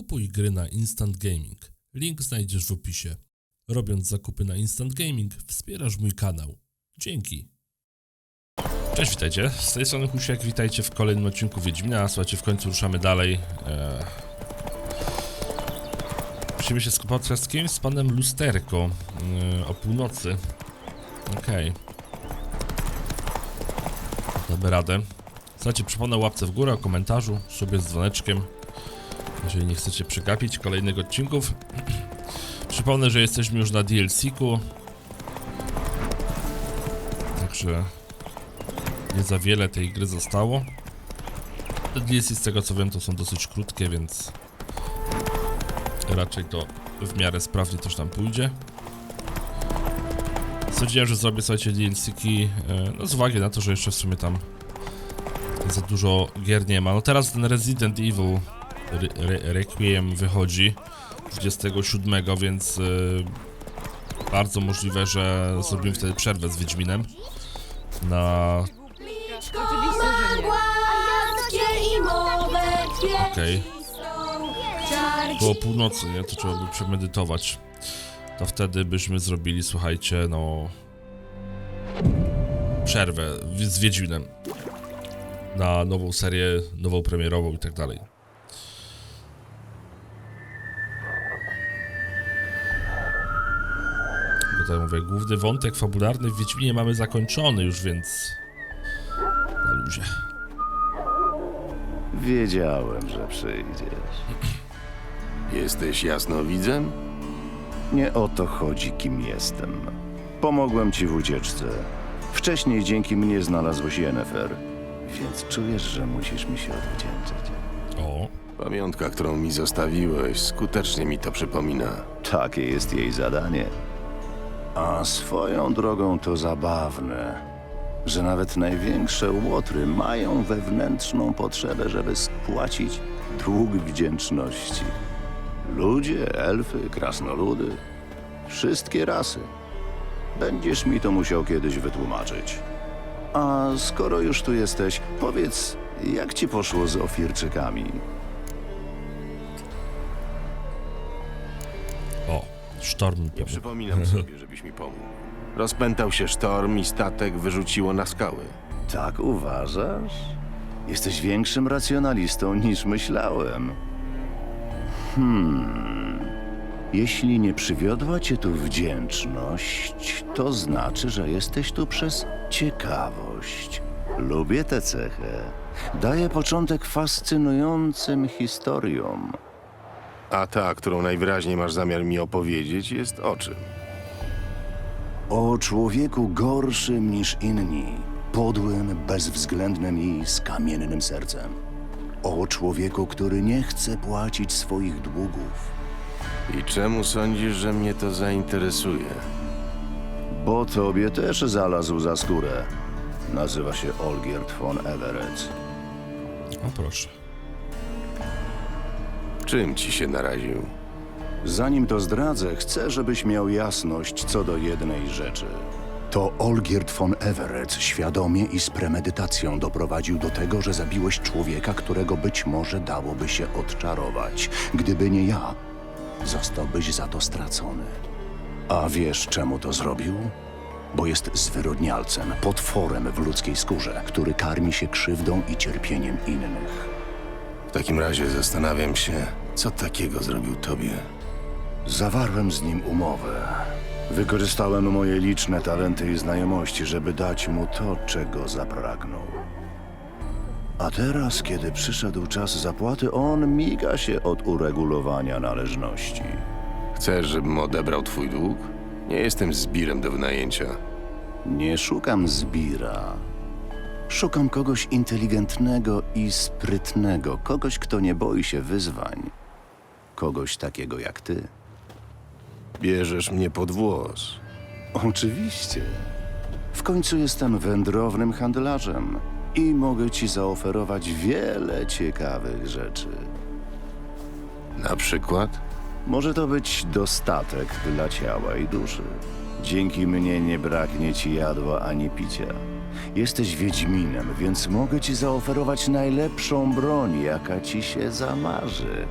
Kupuj gry na Instant Gaming. Link znajdziesz w opisie. Robiąc zakupy na Instant Gaming, wspierasz mój kanał. Dzięki. Cześć, witajcie. Z tej strony Husiek, witajcie w kolejnym odcinku Wiedźmina. Słuchajcie, w końcu ruszamy dalej. Eee... Musimy się spotkać z kimś, z panem Lusterko eee, o północy. Okej. Damy radę. Słuchajcie, przypomnę łapce w górę, o komentarzu, sobie z dzwoneczkiem. Jeżeli nie chcecie przegapić kolejnych odcinków. Przypomnę, że jesteśmy już na DLC-ku. Także nie za wiele tej gry zostało. Te DLC z tego co wiem to są dosyć krótkie, więc raczej to w miarę sprawnie też tam pójdzie. Stwierdziłem, że zrobię słuchajcie DLC-ki, e, no z uwagi na to, że jeszcze w sumie tam za dużo gier nie ma. No teraz ten Resident Evil Re Re Requiem wychodzi 27, więc y, bardzo możliwe, że zrobimy wtedy przerwę z Wiedźminem na... Oczywiście, że nie. Okej, Czar było północy, nie? To trzeba by przemedytować. To wtedy byśmy zrobili, słuchajcie, no... Przerwę z Wiedźminem. Na nową serię, nową premierową i tak dalej. Tak mówię, główny wątek fabularny w Wiedźminie mamy zakończony już, więc... Na luzie. Wiedziałem, że przyjdziesz. Jesteś jasnowidzem? Nie o to chodzi, kim jestem. Pomogłem ci w ucieczce. Wcześniej dzięki mnie znalazłeś Yennefer, więc czujesz, że musisz mi się odwdzięczyć. O, Pamiątka, którą mi zostawiłeś, skutecznie mi to przypomina. Takie jest jej zadanie. A swoją drogą to zabawne, że nawet największe łotry mają wewnętrzną potrzebę, żeby spłacić dług wdzięczności. Ludzie, elfy, krasnoludy, wszystkie rasy. Będziesz mi to musiał kiedyś wytłumaczyć. A skoro już tu jesteś, powiedz, jak ci poszło z ofirczykami? Sztorm. Nie przypominam sobie, żebyś mi pomógł. Rozpętał się sztorm i statek wyrzuciło na skały. Tak uważasz? Jesteś większym racjonalistą niż myślałem. Hmm. Jeśli nie przywiodła cię tu wdzięczność, to znaczy, że jesteś tu przez ciekawość. Lubię tę cechę. Daje początek fascynującym historiom. A ta, którą najwyraźniej masz zamiar mi opowiedzieć, jest o czym? O człowieku gorszym niż inni, podłym, bezwzględnym i z kamiennym sercem. O człowieku, który nie chce płacić swoich długów, I czemu sądzisz, że mnie to zainteresuje? bo tobie też zalazł za skórę. Nazywa się Olgierd von Everett. O proszę. Czym ci się naraził? Zanim to zdradzę, chcę, żebyś miał jasność co do jednej rzeczy. To Olgierd von Everett świadomie i z premedytacją doprowadził do tego, że zabiłeś człowieka, którego być może dałoby się odczarować. Gdyby nie ja, zostałbyś za to stracony. A wiesz, czemu to zrobił? Bo jest zwyrodnialcem, potworem w ludzkiej skórze, który karmi się krzywdą i cierpieniem innych. W takim razie zastanawiam się, co takiego zrobił tobie. Zawarłem z nim umowę. Wykorzystałem moje liczne talenty i znajomości, żeby dać mu to, czego zapragnął. A teraz, kiedy przyszedł czas zapłaty, on miga się od uregulowania należności. Chcesz, żebym odebrał twój dług? Nie jestem zbirem do wynajęcia. Nie szukam zbira. Szukam kogoś inteligentnego i sprytnego, kogoś, kto nie boi się wyzwań. Kogoś takiego jak ty. Bierzesz mnie pod włos. Oczywiście. W końcu jestem wędrownym handlarzem i mogę ci zaoferować wiele ciekawych rzeczy. Na przykład? Może to być dostatek dla ciała i duszy. Dzięki mnie nie braknie ci jadła ani picia. Jesteś Wiedźminem, więc mogę ci zaoferować najlepszą broń, jaka ci się zamarzy.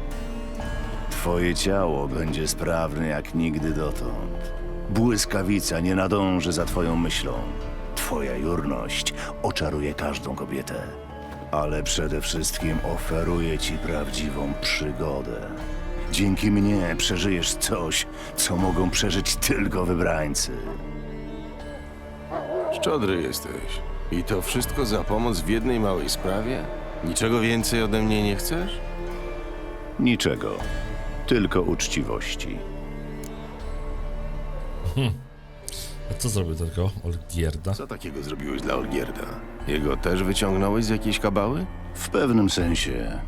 Twoje ciało będzie sprawne jak nigdy dotąd. Błyskawica nie nadąży za twoją myślą. Twoja jurność oczaruje każdą kobietę. Ale przede wszystkim oferuje ci prawdziwą przygodę. Dzięki mnie przeżyjesz coś, co mogą przeżyć tylko wybrańcy. Szczodry jesteś. I to wszystko za pomoc w jednej małej sprawie? Niczego więcej ode mnie nie chcesz? Niczego, tylko uczciwości. A co zrobił tylko Olgierda? Co takiego zrobiłeś dla Olgierda? Jego też wyciągnąłeś z jakiejś kabały? W pewnym sensie.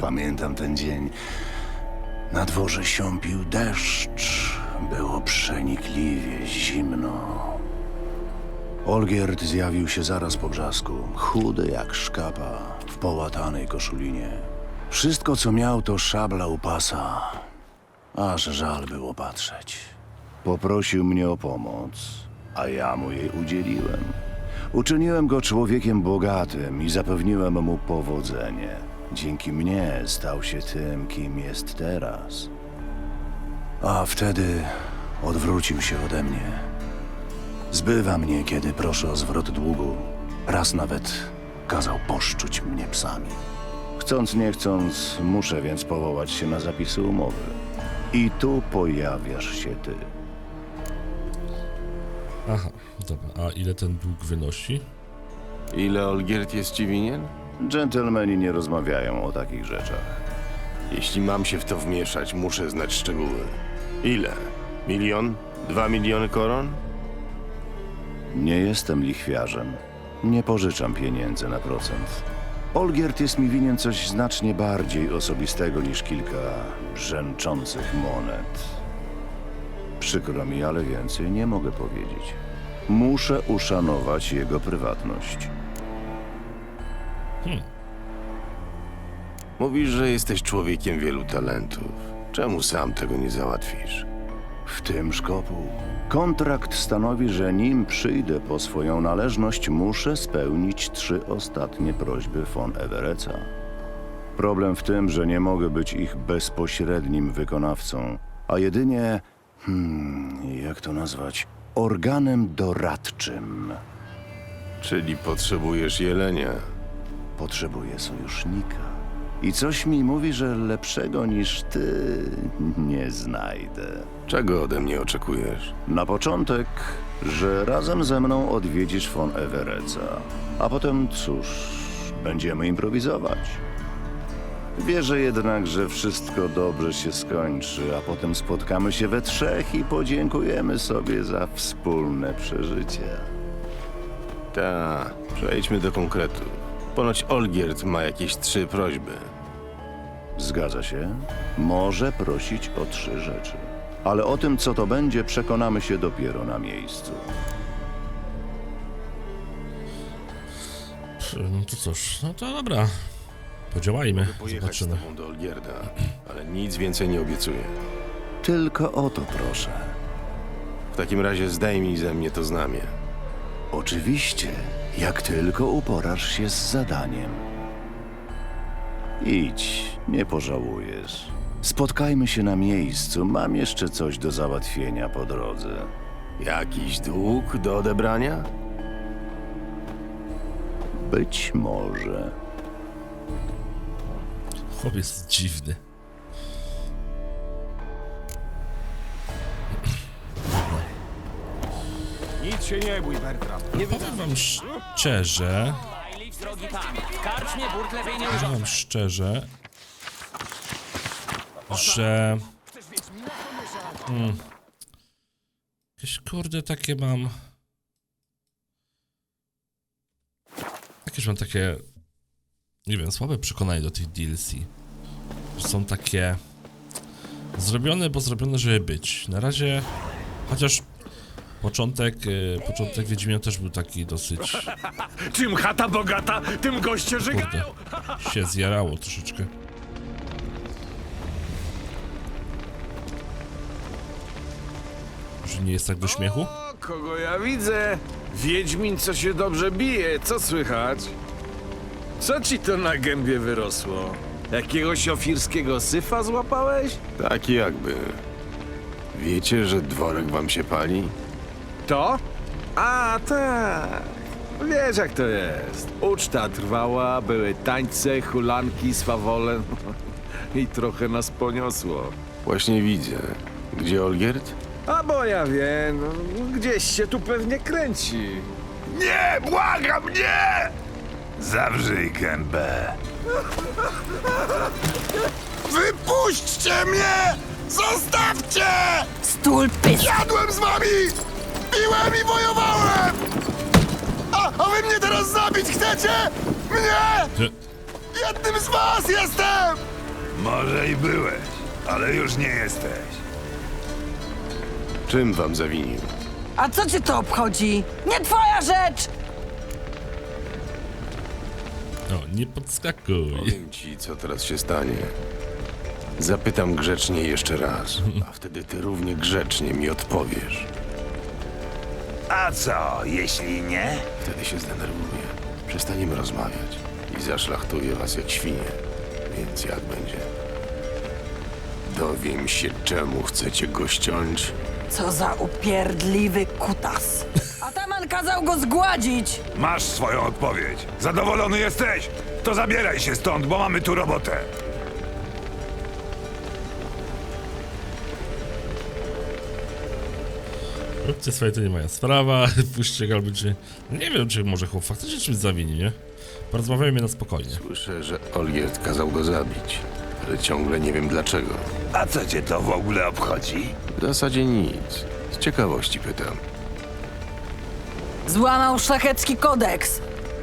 Pamiętam ten dzień. Na dworze siąpił deszcz. Było przenikliwie zimno. Olgierd zjawił się zaraz po brzasku, chudy jak szkapa, w połatanej koszulinie. Wszystko, co miał, to szabla u pasa. Aż żal było patrzeć. Poprosił mnie o pomoc, a ja mu jej udzieliłem. Uczyniłem go człowiekiem bogatym i zapewniłem mu powodzenie. Dzięki mnie stał się tym, kim jest teraz. A wtedy odwrócił się ode mnie. Zbywa mnie, kiedy proszę o zwrot długu. Raz nawet kazał poszczuć mnie psami. Chcąc, nie chcąc, muszę więc powołać się na zapisy umowy. I tu pojawiasz się ty. Aha, dobra. A ile ten dług wynosi? Ile Olgierd jest ci winien? Dżentelmeni nie rozmawiają o takich rzeczach. Jeśli mam się w to wmieszać, muszę znać szczegóły. Ile? Milion? Dwa miliony koron? Nie jestem lichwiarzem. Nie pożyczam pieniędzy na procent. Olgierd jest mi winien coś znacznie bardziej osobistego niż kilka brzęczących monet. Przykro mi, ale więcej nie mogę powiedzieć. Muszę uszanować jego prywatność. Mówisz, że jesteś człowiekiem wielu talentów. Czemu sam tego nie załatwisz? W tym szkopu. Kontrakt stanowi, że nim przyjdę po swoją należność, muszę spełnić trzy ostatnie prośby von Evereca. Problem w tym, że nie mogę być ich bezpośrednim wykonawcą, a jedynie, hmm, jak to nazwać, organem doradczym. Czyli potrzebujesz jelenia? Potrzebuję sojusznika. I coś mi mówi, że lepszego niż ty nie znajdę. Czego ode mnie oczekujesz? Na początek, że razem ze mną odwiedzisz von Evereca, a potem cóż, będziemy improwizować. Wierzę jednak, że wszystko dobrze się skończy, a potem spotkamy się we trzech i podziękujemy sobie za wspólne przeżycie. Ta, przejdźmy do konkretu. Ponoć Olgierd ma jakieś trzy prośby. Zgadza się? Może prosić o trzy rzeczy. Ale o tym, co to będzie, przekonamy się dopiero na miejscu. No to cóż, no to dobra. Podziałajmy, Pojechać z zobaczymy. tobą do Olgierda, ale nic więcej nie obiecuję. Tylko o to proszę. W takim razie zdejmij ze mnie to znamie. Oczywiście, jak tylko uporasz się z zadaniem. Idź, nie pożałujesz. Spotkajmy się na miejscu, mam jeszcze coś do załatwienia po drodze. Jakiś dług do odebrania? Być może. Chłop jest dziwny. Nic się nie bój, Bertram. Nie Powiem wam szczerze, nie powiem wam szczerze, że... Hmm, jakieś kurde takie mam... Jakieś mam takie... Nie wiem, słabe przekonanie do tych DLC. Są takie... Zrobione, bo zrobione, żeby być. Na razie... Chociaż... Początek, e, początek Wiedźmina też był taki dosyć... Czym chata bogata, tym goście Kurde, żygają. się zjarało troszeczkę. Że nie jest tak do śmiechu? O, kogo ja widzę? Wiedźmin, co się dobrze bije, co słychać? Co ci to na gębie wyrosło? Jakiegoś ofirskiego syfa złapałeś? Tak jakby. Wiecie, że dworek wam się pali? To? A, tak. Wiesz jak to jest. Uczta trwała, były tańce, hulanki, swawole. I trochę nas poniosło. Właśnie widzę. Gdzie Olgierd? A bo ja wiem, gdzieś się tu pewnie kręci. Nie, błagam, nie! Zawrzyj gębę. Wypuśćcie mnie! Zostawcie! Stul pys! Jadłem z wami! Piłem i wojowałem! A, a wy mnie teraz zabić chcecie? Mnie? Ty- Jednym z was jestem! Może i byłeś, ale już nie jesteś. Czym wam zawinił? A co cię to obchodzi? Nie twoja rzecz! No, nie podskakuj. Powiem ci, co teraz się stanie. Zapytam grzecznie jeszcze raz, a wtedy ty równie grzecznie mi odpowiesz. A co, jeśli nie? Wtedy się zdenerwuję. Przestaniemy rozmawiać i zaszlachtuję was jak świnie. Więc jak będzie? Dowiem się, czemu chcecie go ściąć. Co za upierdliwy kutas. Ataman kazał go zgładzić! Masz swoją odpowiedź. Zadowolony jesteś? To zabieraj się stąd, bo mamy tu robotę. Róbcie swoje, to nie moja sprawa. Puśćcie go albo czy... Nie wiem, czy może chłop faktycznie czymś zawini, nie? Porozmawiajmy na spokojnie. Słyszę, że Olgierd kazał go zabić, ale ciągle nie wiem dlaczego. A co cię to w ogóle obchodzi? W zasadzie nic. Z ciekawości pytam. Złamał szlachecki kodeks.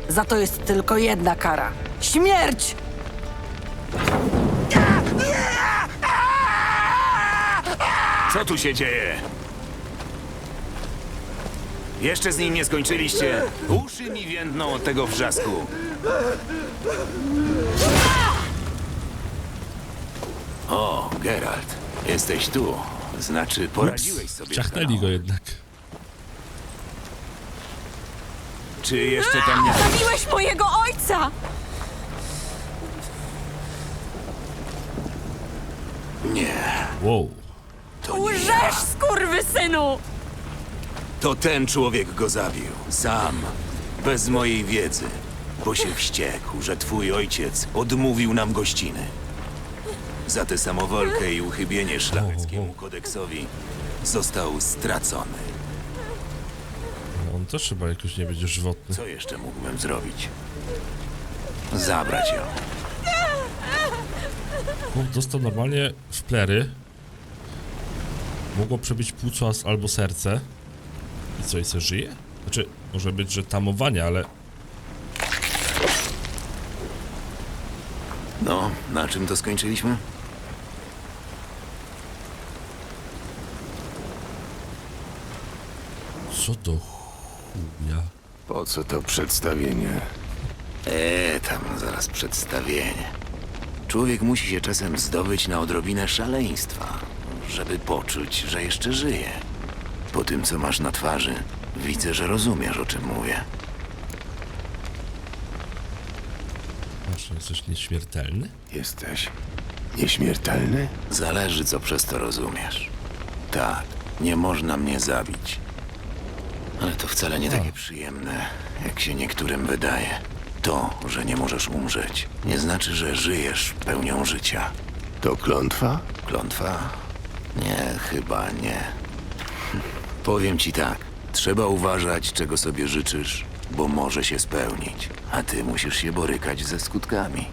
Za to jest tylko jedna kara. Śmierć! Co tu się dzieje? Jeszcze z nim nie skończyliście? Uszy mi więdną od tego wrzasku. O, Geralt, jesteś tu. Znaczy, poradziłeś sobie. z Ciachnęli go jednak. Czy jeszcze tam nie... Zabiłeś mojego ojca! Nie, Wow. to nie ja. Łżesz, skurwysynu! To ten człowiek go zabił. Sam. Bez mojej wiedzy. Bo się wściekł, że twój ojciec odmówił nam gościny. Za tę samowolkę i uchybienie szlacheckiemu kodeksowi został stracony. No, on też chyba jakoś nie będzie żywotny. Co jeszcze mógłbym zrobić? Zabrać ją. Chłop dostał normalnie w plery. Mogło przebić płuco as- albo serce. Co, se żyje? Znaczy, może być, że tamowanie, ale... No, na czym to skończyliśmy? Co do chuja? Po co to przedstawienie? Eee, tam zaraz przedstawienie. Człowiek musi się czasem zdobyć na odrobinę szaleństwa, żeby poczuć, że jeszcze żyje. Po tym, co masz na twarzy, widzę, że rozumiesz, o czym mówię. Masz, jesteś nieśmiertelny? Jesteś nieśmiertelny? Zależy, co przez to rozumiesz. Tak, nie można mnie zabić. Ale to wcale nie takie przyjemne, jak się niektórym wydaje. To, że nie możesz umrzeć, nie znaczy, że żyjesz pełnią życia. To klątwa? Klątwa? Nie, chyba nie. Powiem ci tak. Trzeba uważać, czego sobie życzysz, bo może się spełnić. A ty musisz się borykać ze skutkami.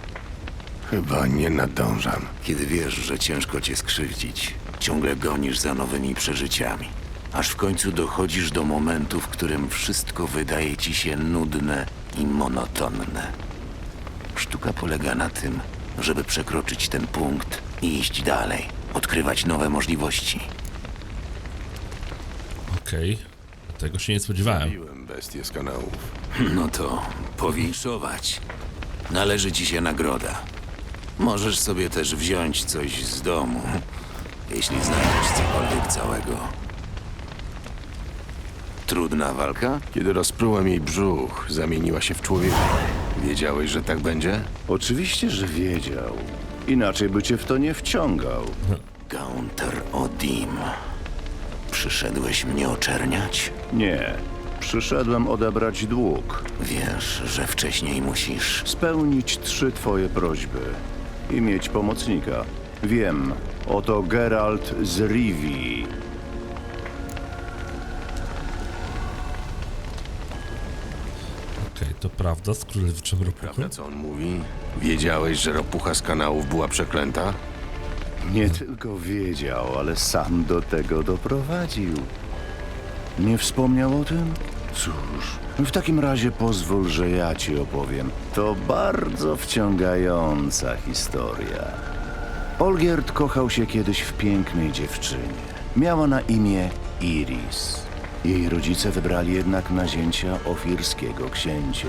Chyba nie nadążam. Kiedy wiesz, że ciężko cię skrzywdzić, ciągle gonisz za nowymi przeżyciami. Aż w końcu dochodzisz do momentu, w którym wszystko wydaje ci się nudne i monotonne. Sztuka polega na tym, żeby przekroczyć ten punkt i iść dalej, odkrywać nowe możliwości. Okej. Tego się nie spodziewałem. Piłem bestię z kanałów. No to powinszować. Należy ci się nagroda. Możesz sobie też wziąć coś z domu, jeśli znajdziesz cokolwiek całego. Trudna walka? Kiedy rozprułem jej brzuch, zamieniła się w człowieka. Wiedziałeś, że tak będzie? Oczywiście, że wiedział. Inaczej by cię w to nie wciągał. Gaunter Odim. Przyszedłeś mnie oczerniać? Nie. Przyszedłem odebrać dług. Wiesz, że wcześniej musisz. Spełnić trzy twoje prośby. I mieć pomocnika. Wiem. Oto Geralt z Rivii. Okej, to prawda, z królewiczem ropuchem. Prawda, co on mówi? Wiedziałeś, że ropucha z kanałów była przeklęta? Nie tylko wiedział, ale sam do tego doprowadził. Nie wspomniał o tym? Cóż, w takim razie pozwól, że ja ci opowiem. To bardzo wciągająca historia. Olgierd kochał się kiedyś w pięknej dziewczynie. Miała na imię Iris. Jej rodzice wybrali jednak nazięcia ofirskiego księcia.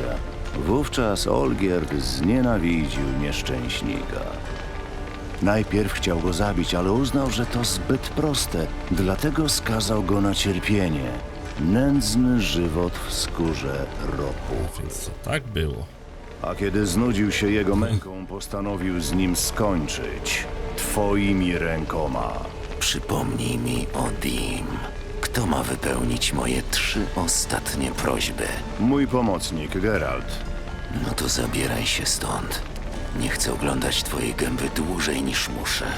Wówczas Olgierd znienawidził nieszczęśnika. Najpierw chciał go zabić, ale uznał, że to zbyt proste, dlatego skazał go na cierpienie. Nędzny żywot w skórze ropu. Więc to tak było. A kiedy znudził się jego męką, postanowił z nim skończyć. Twoimi rękoma. Przypomnij mi Odim. Kto ma wypełnić moje trzy ostatnie prośby? Mój pomocnik, Geralt. No to zabieraj się stąd. Nie chcę oglądać twojej gęby dłużej niż muszę.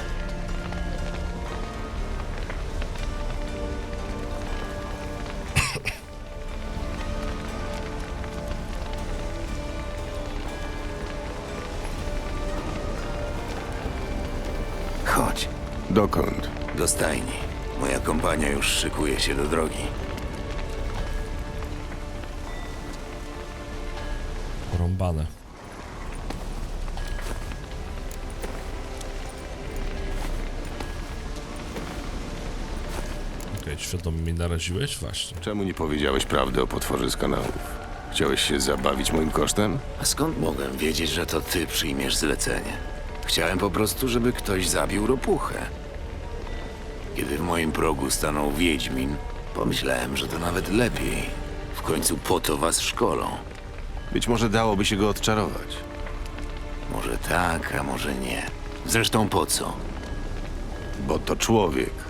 Chodź, Dokąd? do stajni. Moja kompania już szykuje się do drogi. Porąbane. Świadomie mnie naraziłeś? Właśnie. Czemu nie powiedziałeś prawdy o potworze z kanałów? Chciałeś się zabawić moim kosztem? A skąd mogłem wiedzieć, że to ty przyjmiesz zlecenie? Chciałem po prostu, żeby ktoś zabił ropuchę. Kiedy w moim progu stanął Wiedźmin, pomyślałem, że to nawet lepiej. W końcu po to was szkolą. Być może dałoby się go odczarować. Może tak, a może nie. Zresztą po co? Bo to człowiek.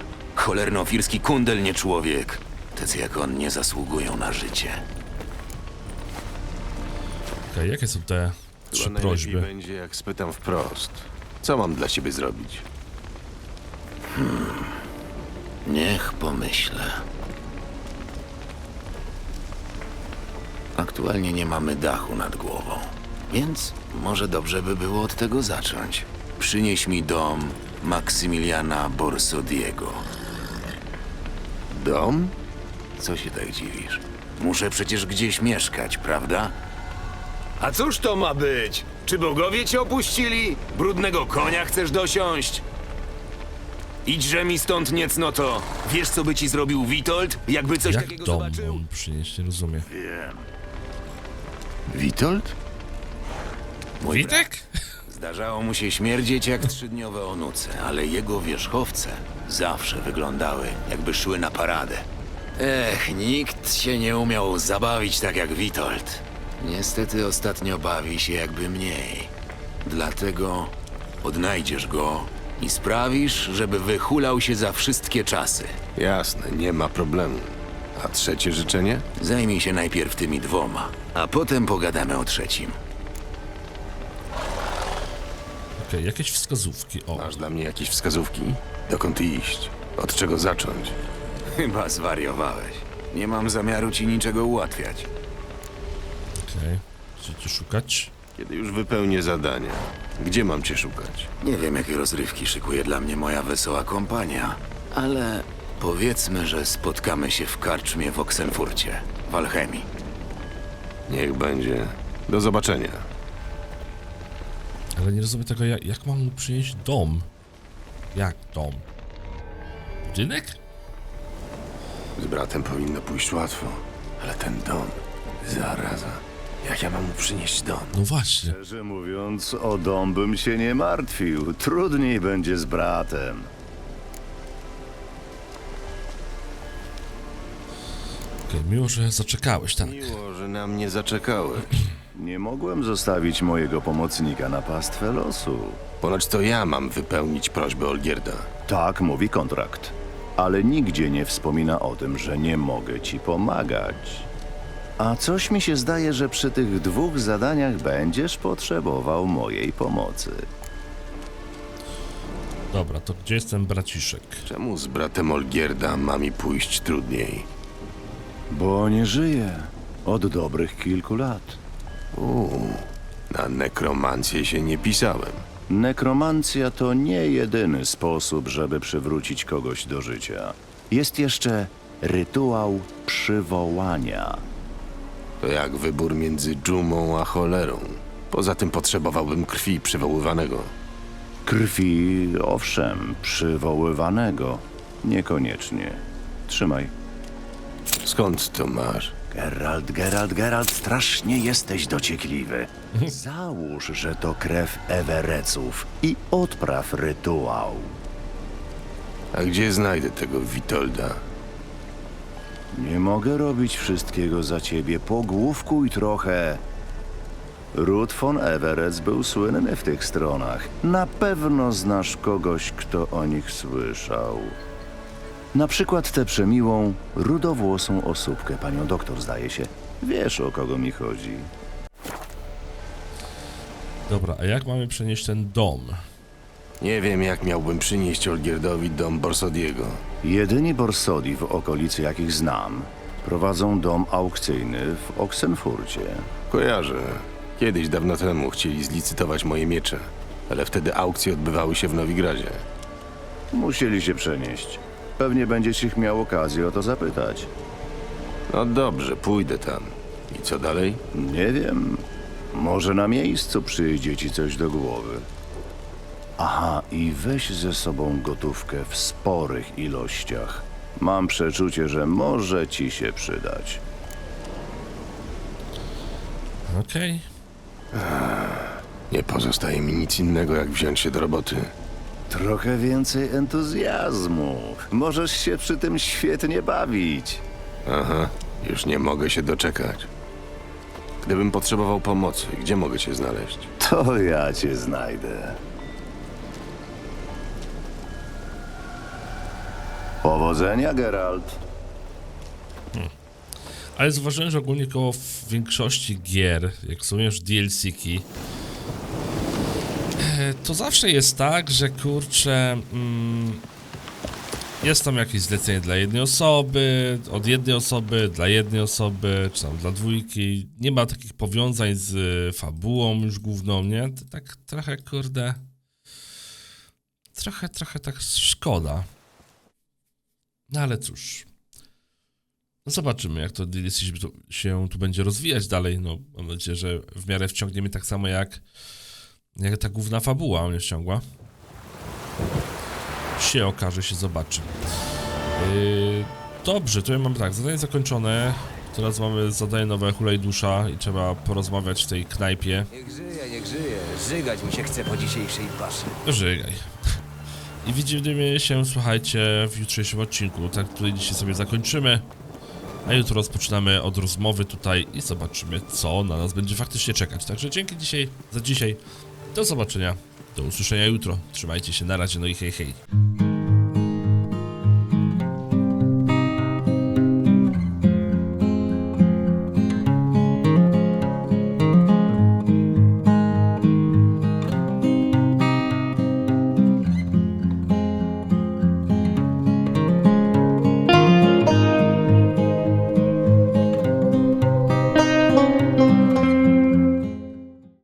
Cholernofirski kundel, nie człowiek. Tacy jak on nie zasługują na życie. Okej, jakie są te trzy Chyba najlepiej prośby? będzie, jak spytam wprost. Co mam dla ciebie zrobić? Niech pomyślę. Aktualnie nie mamy dachu nad głową, więc może dobrze by było od tego zacząć. Przynieś mi dom Maksymiliana Borsodiego. Dom? Co się tak dziwisz? Muszę przecież gdzieś mieszkać, prawda? A cóż to ma być? Czy bogowie cię opuścili? Brudnego konia chcesz dosiąść? Idźże mi stąd niecnoto. Wiesz, co by ci zrobił Witold, jakby coś Jak takiego dom zobaczył? mam przynieść? Nie rozumiem. Witold? Mój Witek? Zdarzało mu się śmierdzieć jak trzydniowe onuce, ale jego wierzchowce zawsze wyglądały, jakby szły na paradę. Ech, nikt się nie umiał zabawić tak jak Witold. Niestety ostatnio bawi się jakby mniej. Dlatego odnajdziesz go i sprawisz, żeby wyhulał się za wszystkie czasy. Jasne, nie ma problemu. A trzecie życzenie? Zajmij się najpierw tymi dwoma, a potem pogadamy o trzecim. Okej, jakieś wskazówki. O, Masz dla mnie jakieś wskazówki? Dokąd iść? Od czego zacząć? Chyba zwariowałeś. Nie mam zamiaru ci niczego ułatwiać. okej. Chcecie szukać? Kiedy już wypełnię zadania, gdzie mam cię szukać? Nie wiem, jakie rozrywki szykuje dla mnie moja wesoła kompania, ale powiedzmy, że spotkamy się w karczmie w Oksenfurcie, w Alchemii. Niech będzie. Do zobaczenia. Ale nie rozumiem tego, jak, jak mam mu przynieść dom? Jak dom? Budynek? Z bratem powinno pójść łatwo, ale ten dom, zaraza. Jak ja mam mu przynieść dom? No właśnie. Szczerze mówiąc, o dom bym się nie martwił. Trudniej będzie z bratem. Okej, miło, że zaczekałeś, tak. Miło, że na mnie zaczekałeś. Nie mogłem zostawić mojego pomocnika na pastwę losu. Ponoć to ja mam wypełnić prośbę Olgierda. Tak mówi kontrakt. Ale nigdzie nie wspomina o tym, że nie mogę ci pomagać. A coś mi się zdaje, że przy tych dwóch zadaniach będziesz potrzebował mojej pomocy. Dobra, to gdzie jest ten braciszek? Czemu z bratem Olgierda ma mi pójść trudniej? Bo nie żyje od dobrych kilku lat. Uuu, na nekromancję się nie pisałem. Nekromancja to nie jedyny sposób, żeby przywrócić kogoś do życia. Jest jeszcze rytuał przywołania. To jak wybór między dżumą a cholerą. Poza tym potrzebowałbym krwi przywoływanego. Krwi, owszem, przywoływanego. Niekoniecznie. Trzymaj. Skąd to masz? Geralt, Geralt, Geralt, strasznie jesteś dociekliwy. Załóż, że to krew Ewereców i odpraw rytuał. A gdzie znajdę tego Witolda? Nie mogę robić wszystkiego za ciebie. Pogłówkuj trochę. Ruth von Everett był słynny w tych stronach. Na pewno znasz kogoś, kto o nich słyszał. Na przykład tę przemiłą, rudowłosą osóbkę, panią doktor, zdaje się. Wiesz, o kogo mi chodzi. Dobra, a jak mamy przenieść ten dom? Nie wiem, jak miałbym przynieść Olgierdowi dom Borsodiego. Jedyni borsodi w okolicy, jakich znam, prowadzą dom aukcyjny w Oksenfurcie. Kojarzę. Kiedyś, dawno temu, chcieli zlicytować moje miecze, ale wtedy aukcje odbywały się w Nowigradzie. Musieli się przenieść. Pewnie będziesz ich miał okazję o to zapytać. No dobrze, pójdę tam. I co dalej? Nie wiem. Może na miejscu przyjdzie ci coś do głowy. Aha, i weź ze sobą gotówkę w sporych ilościach. Mam przeczucie, że może ci się przydać. Okej. Nie pozostaje mi nic innego, jak wziąć się do roboty. Trochę więcej entuzjazmu. Możesz się przy tym świetnie bawić. Aha, już nie mogę się doczekać. Gdybym potrzebował pomocy, gdzie mogę cię znaleźć? To ja cię znajdę. Powodzenia, Geralt. Ale zauważyłem, że ogólnie koło w większości gier, jak są już DLC-ki, to zawsze jest tak, że kurczę, mm, jest tam jakieś zlecenie dla jednej osoby, od jednej osoby, dla jednej osoby, czy tam dla dwójki. Nie ma takich powiązań z y, fabułą już główną, nie? To tak trochę, kurde, trochę, trochę tak szkoda. No ale cóż. No zobaczymy, jak to DLC się tu, będzie rozwijać dalej. No, mam nadzieję, że w miarę wciągnie mnie tak samo jak, jak ta główna fabuła mnie wciągła. Się okaże, się zobaczy. Yy, dobrze, to ja mam tak, zadanie zakończone. Teraz mamy zadanie nowe Hulaj Dusza i trzeba porozmawiać w tej knajpie. Niech żyje, niech żyje. Żygać mi się chce po dzisiejszej paszy. Żygaj. I widzimy się, słuchajcie, w jutrzejszym odcinku. Tak tutaj dzisiaj sobie zakończymy. A jutro rozpoczynamy od rozmowy tutaj i zobaczymy, co na nas będzie faktycznie czekać. Także dzięki dzisiaj, za dzisiaj. Do zobaczenia. Do usłyszenia jutro. Trzymajcie się, na razie, no i hej, hej.